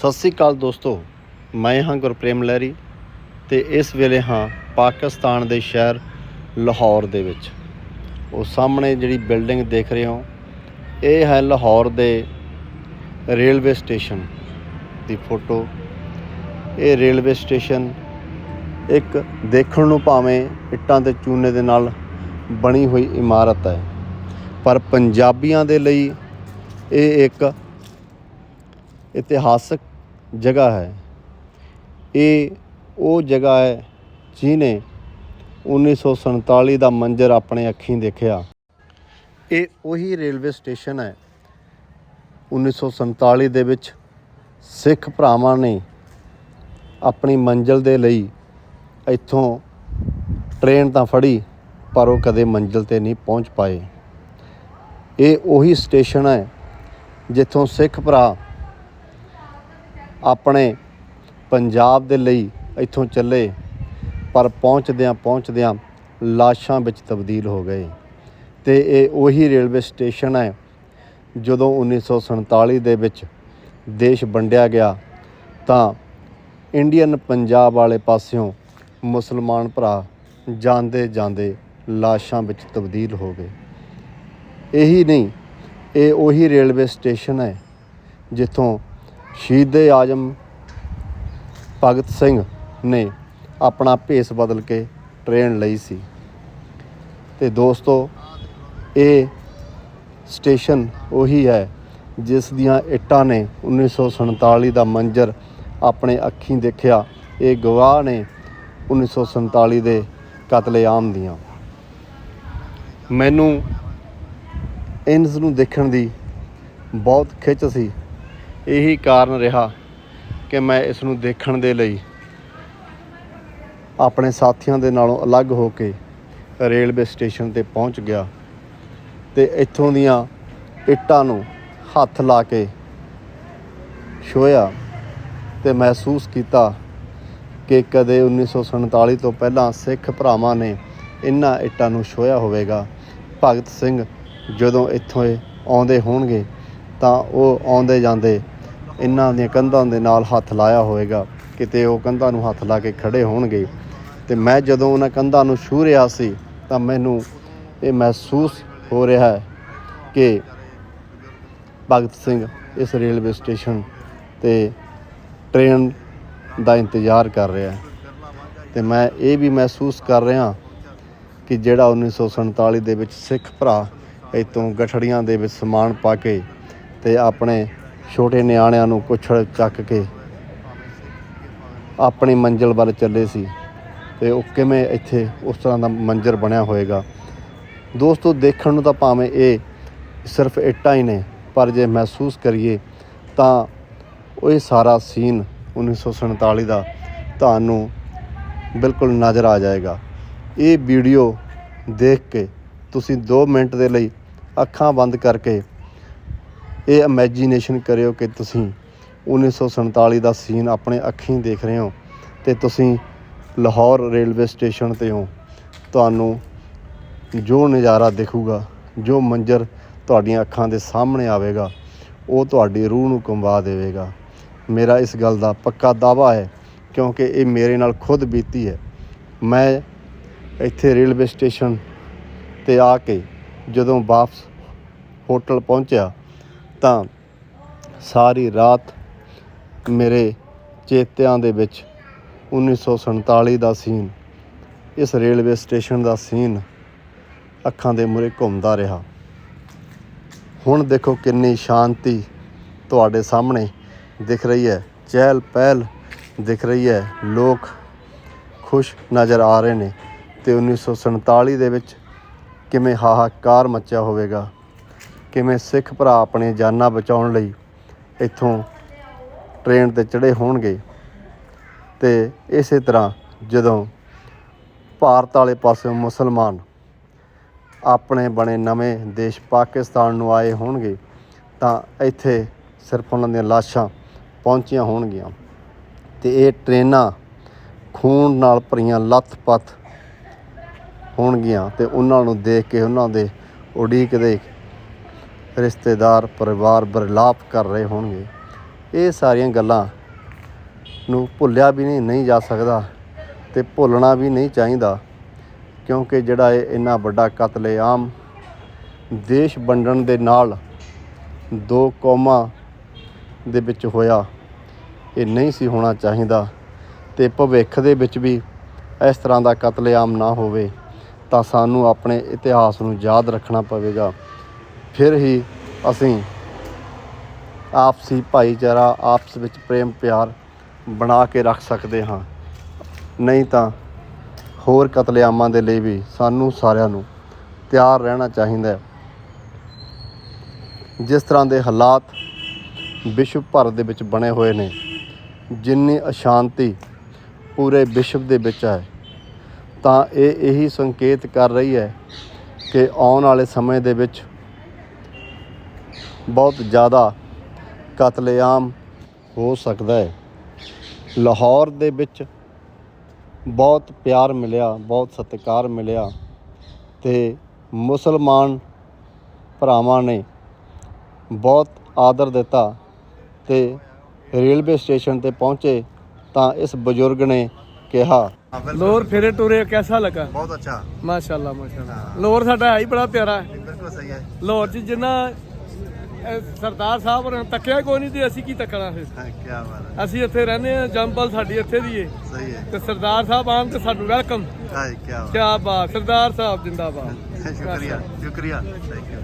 ਸਤਿ ਸ੍ਰੀ ਅਕਾਲ ਦੋਸਤੋ, ਮੈਂ ਹਾਂ ਗੁਰਪ੍ਰੇਮ ਲਹਿਰੀ ਤੇ ਇਸ ਵੇਲੇ ਹਾਂ ਪਾਕਿਸਤਾਨ ਦੇ ਸ਼ਹਿਰ ਲਾਹੌਰ ਦੇ ਵਿੱਚ। ਉਹ ਸਾਹਮਣੇ ਜਿਹੜੀ ਬਿਲਡਿੰਗ ਦੇਖ ਰਹੇ ਹੋ, ਇਹ ਹੈ ਲਾਹੌਰ ਦੇ ਰੇਲਵੇ ਸਟੇਸ਼ਨ ਦੀ ਫੋਟੋ। ਇਹ ਰੇਲਵੇ ਸਟੇਸ਼ਨ ਇੱਕ ਦੇਖਣ ਨੂੰ ਭਾਵੇਂ ਇੱਟਾਂ ਤੇ ਚੂਨੇ ਦੇ ਨਾਲ ਬਣੀ ਹੋਈ ਇਮਾਰਤ ਹੈ, ਪਰ ਪੰਜਾਬੀਆਂ ਦੇ ਲਈ ਇਹ ਇੱਕ ਇਤਿਹਾਸਕ ਜਗ੍ਹਾ ਹੈ। ਇਹ ਉਹ ਜਗ੍ਹਾ ਹੈ ਜਿਹਨੇ 1947 ਦਾ ਮੰਜ਼ਰ ਆਪਣੇ ਅੱਖੀਂ ਦੇਖਿਆ। ਇਹ ਉਹੀ ਰੇਲਵੇ ਸਟੇਸ਼ਨ ਹੈ। 1947 ਦੇ ਵਿੱਚ ਸਿੱਖ ਭਰਾਵਾਂ ਨੇ ਆਪਣੀ ਮੰਜ਼ਿਲ ਦੇ ਲਈ ਇੱਥੋਂ ਟ੍ਰੇਨ ਤਾਂ ਫੜੀ, ਪਰ ਉਹ ਕਦੇ ਮੰਜ਼ਿਲ ਤੇ ਨਹੀਂ ਪਹੁੰਚ ਪਾਏ। ਇਹ ਉਹੀ ਸਟੇਸ਼ਨ ਹੈ ਜਿੱਥੋਂ ਸਿੱਖ ਭਰਾ ਆਪਣੇ ਪੰਜਾਬ ਦੇ ਲਈ ਇੱਥੋਂ ਚੱਲੇ, ਪਰ ਪਹੁੰਚਦਿਆਂ ਪਹੁੰਚਦਿਆਂ ਲਾਸ਼ਾਂ ਵਿੱਚ ਤਬਦੀਲ ਹੋ ਗਏ। ਤੇ ਇਹ ਉਹੀ ਰੇਲਵੇ ਸਟੇਸ਼ਨ ਹੈ, ਜਦੋਂ 1947 ਦੇ ਵਿੱਚ ਦੇਸ਼ ਵੰਡਿਆ ਗਿਆ, ਤਾਂ ਇੰਡੀਅਨ ਪੰਜਾਬ ਵਾਲੇ ਪਾਸਿਓਂ ਮੁਸਲਮਾਨ ਭਰਾ ਜਾਂਦੇ ਜਾਂਦੇ ਲਾਸ਼ਾਂ ਵਿੱਚ ਤਬਦੀਲ ਹੋ ਗਏ। ਇਹੀ ਨਹੀਂ, ਇਹ ਉਹੀ ਰੇਲਵੇ ਸਟੇਸ਼ਨ ਹੈ, ਜਿੱਥੋਂ ਸ਼ਹੀਦ ਆਜਮ ਭਗਤ ਸਿੰਘ ਨੇ ਆਪਣਾ ਭੇਸ ਬਦਲ ਕੇ ਟ੍ਰੇਨ ਲਈ ਸੀ। ਤੇ ਦੋਸਤੋ, ਇਹ ਸਟੇਸ਼ਨ ਉਹੀ ਹੈ ਜਿਸ ਦੀਆਂ ਇੱਟਾਂ ਨੇ 1947 ਦਾ ਮੰਜ਼ਰ ਆਪਣੇ ਅੱਖੀਂ ਦੇਖਿਆ। ਇਹ ਗਵਾਹ ਨੇ 1947 ਦੇ ਕਤਲੇਆਮ ਦੀਆਂ। ਮੈਨੂੰ ਇੰਜ ਨੂੰ ਦੇਖਣ ਦੀ ਬਹੁਤ ਖਿੱਚ ਸੀ। ਇਹੀ ਕਾਰਨ ਰਿਹਾ ਕਿ ਮੈਂ ਇਸ ਨੂੰ ਦੇਖਣ ਦੇ ਲਈ ਆਪਣੇ ਸਾਥੀਆਂ ਦੇ ਨਾਲੋਂ ਅਲੱਗ ਹੋ ਕੇ ਰੇਲਵੇ ਸਟੇਸ਼ਨ ਤੇ ਪਹੁੰਚ ਗਿਆ ਤੇ ਇੱਥੋਂ ਦੀਆਂ ਇੱਟਾਂ ਨੂੰ ਹੱਥ ਲਾ ਕੇ ਛੋਇਆ ਤੇ ਮਹਿਸੂਸ ਕੀਤਾ ਕਿ ਕਦੇ 1947 ਤੋਂ ਪਹਿਲਾਂ ਸਿੱਖ ਭਰਾਵਾਂ ਨੇ ਇਹਨਾਂ ਇੱਟਾਂ ਨੂੰ ਛੋਇਆ ਹੋਵੇਗਾ। ਭਗਤ ਸਿੰਘ ਜਦੋਂ ਇੱਥੋਂ ਆਉਂਦੇ ਹੋਣਗੇ ਤਾਂ ਉਹ ਆਉਂਦੇ ਜਾਂਦੇ ਇਹਨਾਂ ਦੀਆਂ ਕੰਧਾਂ ਦੇ ਨਾਲ ਹੱਥ ਲਾਇਆ ਹੋਵੇਗਾ, ਕਿਤੇ ਉਹ ਕੰਧਾਂ ਨੂੰ ਹੱਥ ਲਾ ਕੇ ਖੜੇ ਹੋਣਗੇ। ਤੇ ਮੈਂ ਜਦੋਂ ਉਹਨਾਂ ਕੰਧਾਂ ਨੂੰ ਛੂ ਰਿਹਾ ਸੀ, ਤਾਂ ਮੈਨੂੰ ਇਹ ਮਹਿਸੂਸ ਹੋ ਰਿਹਾ ਹੈ ਕਿ ਭਗਤ ਸਿੰਘ ਇਸ ਰੇਲਵੇ ਸਟੇਸ਼ਨ ਤੇ ਟ੍ਰੇਨ ਦਾ ਇੰਤਜ਼ਾਰ ਕਰ ਰਿਹਾ ਹੈ। ਤੇ ਮੈਂ ਇਹ ਵੀ ਮਹਿਸੂਸ ਕਰ ਰਿਹਾ ਕਿ ਜਿਹੜਾ 1947 ਦੇ ਵਿੱਚ ਸਿੱਖ ਭਰਾ ਇੱਥੋਂ ਗਠੜੀਆਂ ਦੇ ਵਿੱਚ ਸਮਾਨ ਪਾ ਕੇ ਤੇ ਆਪਣੇ ਛੋਟੇ ਨਿਆਣਿਆਂ ਨੂੰ ਕੁਛੜ ਚੱਕ ਕੇ ਆਪਣੀ ਮੰਜ਼ਿਲ ਵੱਲ ਚੱਲੇ ਸੀ ਤੇ ਉਹ ਕਿਵੇਂ ਇੱਥੇ ਉਸ ਤਰ੍ਹਾਂ ਦਾ ਮੰਜ਼ਰ ਬਣਿਆ ਹੋਏਗਾ। ਦੋਸਤੋ, ਦੇਖਣ ਨੂੰ ਤਾਂ ਭਾਵੇਂ ਇਹ ਸਿਰਫ ਇੱਟਾਂ ਹੀ ਨੇ, ਪਰ ਜੇ ਮਹਿਸੂਸ ਕਰੀਏ ਤਾਂ ਉਹ ਇਹ ਸਾਰਾ ਸੀਨ 1947 ਦਾ ਤੁਹਾਨੂੰ ਬਿਲਕੁਲ ਨਜ਼ਰ ਆ ਜਾਏਗਾ। ਇਹ ਵੀਡੀਓ ਦੇਖ ਕੇ ਤੁਸੀਂ 2 ਮਿੰਟ ਦੇ ਲਈ ਅੱਖਾਂ ਬੰਦ ਕਰਕੇ ਇਹ ਇਮੇਜਿਨੇਸ਼ਨ ਕਰਿਓ ਕਿ ਤੁਸੀਂ 1947 ਦਾ ਸੀਨ ਆਪਣੇ ਅੱਖੀਂ ਦੇਖ ਰਹੇ ਹੋ ਤੇ ਤੁਸੀਂ ਲਾਹੌਰ ਰੇਲਵੇ ਸਟੇਸ਼ਨ ਤੇ ਹੋ। ਤੁਹਾਨੂੰ ਜੋ ਨਜ਼ਾਰਾ ਦਿਖੂਗਾ, ਜੋ ਮੰਜ਼ਰ ਤੁਹਾਡੀਆਂ ਅੱਖਾਂ ਦੇ ਸਾਹਮਣੇ ਆਵੇਗਾ, ਉਹ ਤੁਹਾਡੀ ਰੂਹ ਨੂੰ ਕੰਬਾ ਦੇਵੇਗਾ। ਮੇਰਾ ਇਸ ਗੱਲ ਦਾ ਪੱਕਾ ਦਾਵਾ ਹੈ, ਕਿਉਂਕਿ ਇਹ ਮੇਰੇ ਨਾਲ ਖੁਦ ਬੀਤੀ ਹੈ। ਮੈਂ ਇੱਥੇ ਰੇਲਵੇ ਸਟੇਸ਼ਨ ਤੇ ਆ ਕੇ ਜਦੋਂ ਵਾਪਸ ਹੋਟਲ ਪਹੁੰਚਿਆ ਤਾਂ ਸਾਰੀ ਰਾਤ ਮੇਰੇ ਚੇਤਿਆਂ ਦੇ ਵਿੱਚ 1947 ਦਾ ਸੀਨ, ਇਸ ਰੇਲਵੇ ਸਟੇਸ਼ਨ ਦਾ ਸੀਨ ਅੱਖਾਂ ਦੇ ਮੂਹਰੇ ਘੁੰਮਦਾ ਰਿਹਾ। ਹੁਣ ਦੇਖੋ ਕਿੰਨੀ ਸ਼ਾਂਤੀ ਤੁਹਾਡੇ ਸਾਹਮਣੇ ਦਿਖ ਰਹੀ ਹੈ ਚਹਿਲ ਪਹਿਲ ਦਿਖ ਰਹੀ ਹੈ, ਲੋਕ ਖੁਸ਼ ਨਜ਼ਰ ਆ ਰਹੇ ਨੇ ਤੇ 1947 ਦੇ ਵਿੱਚ ਕਿਵੇਂ ਹਾਹਾਕਾਰ ਮੱਚਿਆ ਹੋਵੇਗਾ। ਕਿਵੇਂ ਸਿੱਖ ਭਰਾ ਆਪਣੇ ਜਾਨਾਂ ਬਚਾਉਣ ਲਈ ਇੱਥੋਂ ਟ੍ਰੇਨ ਤੇ ਚੜੇ ਹੋਣਗੇ। ਤੇ ਇਸੇ ਤਰ੍ਹਾਂ ਜਦੋਂ ਭਾਰਤ ਵਾਲੇ ਪਾਸੇ ਮੁਸਲਮਾਨ ਆਪਣੇ ਬਣੇ ਨਵੇਂ ਦੇਸ਼ ਪਾਕਿਸਤਾਨ ਨੂੰ ਆਏ ਹੋਣਗੇ, ਤਾਂ ਇੱਥੇ ਸਿਰਫ ਉਹਨਾਂ ਦੀਆਂ ਲਾਸ਼ਾਂ ਪਹੁੰਚੀਆਂ ਹੋਣਗੀਆਂ। ਤੇ ਇਹ ਟ੍ਰੇਨਾਂ ਖੂਨ ਨਾਲ ਭਰੀਆਂ ਲੱਥ-ਪੱਥ ਹੋਣਗੀਆਂ ਤੇ ਉਹਨਾਂ ਨੂੰ ਦੇਖ ਕੇ ਉਹਨਾਂ ਦੇ ਉਡੀਕ ਦੇ ਰਿਸ਼ਤੇਦਾਰ, ਪਰਿਵਾਰ ਬਰਲਾਪ ਕਰ ਰਹੇ ਹੋਣਗੇ। ਇਹ ਸਾਰੀਆਂ ਗੱਲਾਂ ਨੂੰ ਭੁੱਲਿਆ ਵੀ ਨਹੀਂ ਨਹੀਂ ਜਾ ਸਕਦਾ ਤੇ ਭੁੱਲਣਾ ਵੀ ਨਹੀਂ ਚਾਹੀਦਾ, ਕਿਉਂਕਿ ਜਿਹੜਾ ਇਹ ਇੰਨਾ ਵੱਡਾ ਕਤਲੇਆਮ ਦੇਸ਼ ਵੰਡਣ ਦੇ ਨਾਲ ਦੋ ਕੌਮਾਂ ਦੇ ਵਿੱਚ ਹੋਇਆ, ਇਹ ਨਹੀਂ ਸੀ ਹੋਣਾ ਚਾਹੀਦਾ ਤੇ ਭਵਿੱਖ ਦੇ ਵਿੱਚ ਵੀ ਇਸ ਤਰ੍ਹਾਂ ਦਾ ਕਤਲੇਆਮ ਨਾ ਹੋਵੇ, ਤਾਂ ਸਾਨੂੰ ਆਪਣੇ ਇਤਿਹਾਸ ਨੂੰ ਯਾਦ ਰੱਖਣਾ ਪਵੇਗਾ। ਫਿਰ ਹੀ ਅਸੀਂ ਆਪਸੀ ਭਾਈਚਾਰਾ, ਆਪਸ ਵਿੱਚ ਪ੍ਰੇਮ ਪਿਆਰ ਬਣਾ ਕੇ ਰੱਖ ਸਕਦੇ ਹਾਂ। ਨਹੀਂ ਤਾਂ ਹੋਰ ਕਤਲੇਆਮਾਂ ਦੇ ਲਈ ਵੀ ਸਾਨੂੰ ਸਾਰਿਆਂ ਨੂੰ ਤਿਆਰ ਰਹਿਣਾ ਚਾਹੀਦਾ ਹੈ। ਜਿਸ ਤਰ੍ਹਾਂ ਦੇ ਹਾਲਾਤ ਵਿਸ਼ਵ ਭਰ ਦੇ ਵਿੱਚ ਬਣੇ ਹੋਏ ਨੇ, ਜਿੰਨੀ ਅਸ਼ਾਂਤੀ ਪੂਰੇ ਵਿਸ਼ਵ ਦੇ ਵਿੱਚ ਹੈ, ਤਾਂ ਇਹ ਇਹੀ ਸੰਕੇਤ ਕਰ ਰਹੀ ਹੈ ਕਿ ਆਉਣ ਵਾਲੇ ਸਮੇਂ ਦੇ ਵਿੱਚ ਬਹੁਤ ਜ਼ਿਆਦਾ ਕਤਲੇਆਮ ਹੋ ਸਕਦਾ ਹੈ। ਲਾਹੌਰ ਦੇ ਵਿੱਚ ਬਹੁਤ ਪਿਆਰ ਮਿਲਿਆ ਬਹੁਤ ਸਤਿਕਾਰ ਮਿਲਿਆ ਤੇ ਮੁਸਲਮਾਨ ਭਰਾਵਾਂ ਨੇ ਬਹੁਤ ਆਦਰ ਦਿੱਤਾ ਤੇ ਰੇਲਵੇ ਸਟੇਸ਼ਨ ਤੇ ਪਹੁੰਚੇ ਤਾਂ ਇਸ ਬਜ਼ੁਰਗ ਨੇ ਕਿਹਾ ਲੋਰ ਫਿਰੇ ਟੁਰੇ ਕੈਸਾ ਲੱਗਾ? ਬਹੁਤ ਅੱਛਾ। ਮਾਸ਼ਾਅੱਲਾ ਮਾਸ਼ਾਅੱਲਾ। ਲੋਰ ਸਾਡਾ ਹੈ ਹੀ ਬੜਾ ਪਿਆਰਾ। ਹੈ ਬਿਲਕੁਲ ਸਹੀ ਹੈ। ਲਾਹੌਰ 'ਚ ਜਿੰਨਾ ਅਹ, ਸਰਦਾਰ ਸਾਹਿਬ ਹੋਰਾਂ ਨੇ ਤੱਕਿਆ ਕੋਈ ਨਹੀਂ ਤੇ ਅਸੀਂ ਕੀ ਤੱਕਣਾ ਫਿਰ? ਕੀ ਬਾਤ ਅਸੀਂ ਇੱਥੇ ਰਹਿੰਦੇ ਆ ਜੰਪਲ ਸਾਡੀ ਇੱਥੇ ਦੀ ਏ। ਸਹੀ ਹੈ। ਤੇ ਸਰਦਾਰ ਸਾਹਿਬ ਆਉਣ ਤੇ ਸਾਨੂੰ ਵੈਲਕਮ। ਹਾਏ ਕੀ ਕਿਆ ਬਾਤ ਸਰਦਾਰ ਸਾਹਿਬ ਜਿੰਦਾਬਾਦ। ਸ਼ੁਕਰੀਆ ਸ਼ੁਕਰੀਆ। Thank you